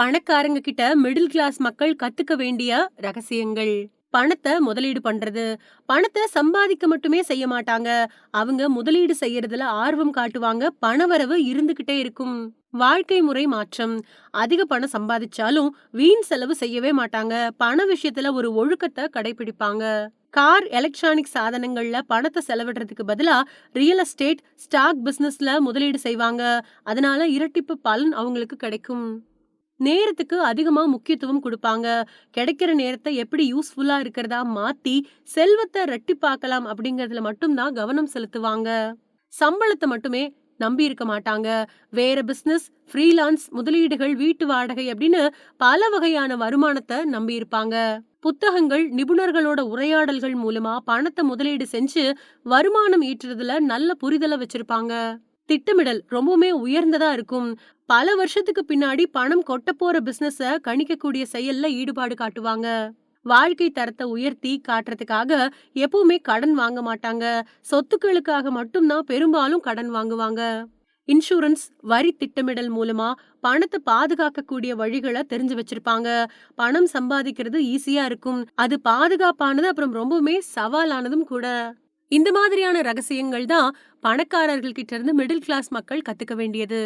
பணக்காரங்க கிட்ட middle class மக்கள் கத்துக்க வேண்டிய ரகசியங்கள். பணத்தை முதலீடு பண்றது. பணத்தை சம்பாதிக்க மட்டுமே செய்ய மாட்டாங்க. அவங்க முதலீடு செய்யறதுல ஆர்வம் காட்டுவாங்க. பணவரவு இருந்துகிட்டே இருக்கும். வாழ்க்கை முறை மாற்றம். அதிக பணம் சம்பாதிச்சாலும் வீண் செலவு செய்யவே மாட்டாங்க. பண விஷயத்துல ஒரு ஒழுக்கத்தை கடைபிடிப்பாங்க. கார் எலக்ட்ரானிக் சாதனங்கள்ல பணத்தை செலவிடுறதுக்கு பதிலா ரியல் எஸ்டேட் ஸ்டாக் பிசினஸ்ல முதலீடு செய்வாங்க. அதனால இரட்டிப்பு பலன் அவங்களுக்கு கிடைக்கும். நேரத்துக்கு அதிகமா முக்கியத்துவம் கொடுப்பாங்க. கிடைக்கிற நேரத்தை எப்படி யூஸ்ஃபுல்லா இருக்கிறதா மாத்தி செல்வத்தை ரெட்டிப்பாக்கலாம் அப்படிங்கறதுல மட்டும்தான் கவனம் செலுத்துவாங்க. சம்பளத்தை மட்டுமே நம்பி இருக்க மாட்டாங்க. வேற பிசினஸ் ஃப்ரீலான்ஸ் முதலீடுகள் வீட்டு வாடகை அப்படின்னு பல வகையான வருமானத்தை நம்பி இருப்பாங்க. புத்தகங்கள் நிபுணர்களோட உரையாடல்கள் மூலமா பணத்தை முதலீடு செஞ்சு வருமானம் ஈட்டுறதுல நல்ல புரிதலை வச்சிருப்பாங்க. திட்டமிடல் ரொம்பவுமே உயர்ந்ததா இருக்கும். பல வருஷத்துக்கு பின்னாடி பணம் கொட்ட போற பிசினஸ கணிக்கக்கூடிய செயல்ல ஈடுபாடு காட்டுவாங்க. வாழ்க்கை தரத்தை உயர்த்தி காட்டுறதுக்காக எப்பவுமே கடன் வாங்க மாட்டாங்க. சொத்துக்களுக்காக மட்டும்தான் பெரும்பாலும் கடன் வாங்குவாங்க. இன்சூரன்ஸ் வரி திட்டமிடல் மூலமா பணத்தை பாதுகாக்கக்கூடிய வழிகளை தெரிஞ்சு வச்சிருப்பாங்க. பணம் சம்பாதிக்கிறது ஈஸியா இருக்கும். அது பாதுகாப்பானது அப்புறம் ரொம்பவுமே சவாலானதும் கூட. இந்த மாதிரியான ரகசியங்கள் தான் பணக்காரர்கள் கிட்ட இருந்து மிடில் கிளாஸ் மக்கள் கத்துக்க வேண்டியது.